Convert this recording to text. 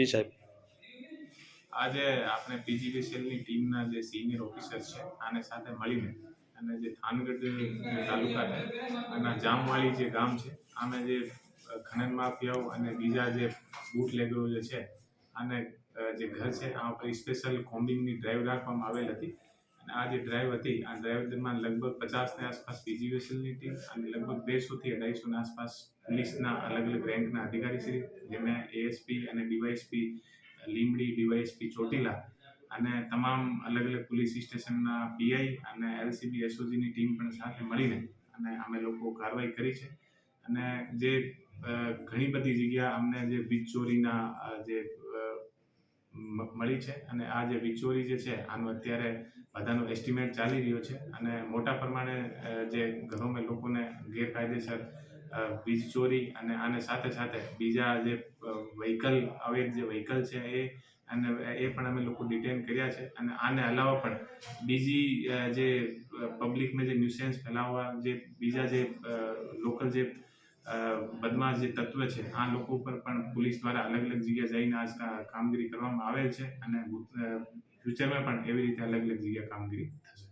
જી સાહેબ. આજે આપણે પીજીવીસીએલની ટીમના જે સિનિયર ઓફિસર છે, આને સાથે મળીને અને જે થાનગઢ તાલુકા છે અને જામવાળી જે ગામ છે, આમે જે ખનન માફિયાઓ અને બીજા જે બૂટ લેગરો જે છે, આને જે ઘર છે આ પર સ્પેશિયલ કોમ્બિંગની ડ્રાઈવ રાખવામાં આવેલ હતી. અને આ જે ડ્રાઈવ હતી, આ ડ્રાઈવ દરમિયાન લગભગ પચાસની આસપાસ પીજીવીસીએલની ટીમ અને લગભગ બેસોથી અઢાઈસોની આસપાસ પોલીસના અલગ અલગ રેન્કના અધિકારીશ્રી જેમાં એએસપી અને ડીવાયએસપી લીંબડી ડીવાયએસપી ચોટીલા અને તમામ અલગ અલગ પોલીસ સ્ટેશનના પીઆઈ અને એલસીબી એસઓજીની ટીમ પણ સાથે મળીને અને અમે લોકો કાર્યવાહી કરી છે. અને જે ઘણી બધી જગ્યા અમને જે વીજ ચોરીના જે મળી છે અને આ જે વિચોરી જે છે, આનું અત્યારે બધાનો એસ્ટિમેટ ચાલી રહ્યો છે અને મોટા પ્રમાણે જે ઘરોમાં લોકોને ગેરકાયદેસર વીજ ચોરી અને આને સાથે સાથે બીજા જે વ્હીકલ અવૈધ જે વ્હીકલ છે એ અને એ પણ અમે લોકો ડિટેન કર્યા છે અને આને અલાવા પણ બીજી જે પબ્લિકમાં જે ન્યુસેન્સ ફેલાવવા જે બીજા જે લોકલ જે બદમાશ જે તત્વ છે, આ લોકો ઉપર પણ પોલીસ દ્વારા અલગ અલગ જગ્યાએ જઈને આજ કામગીરી કરવામાં આવેલ છે અને ફ્યુચરમાં પણ એવી રીતે અલગ અલગ જગ્યાએ કામગીરી થશે.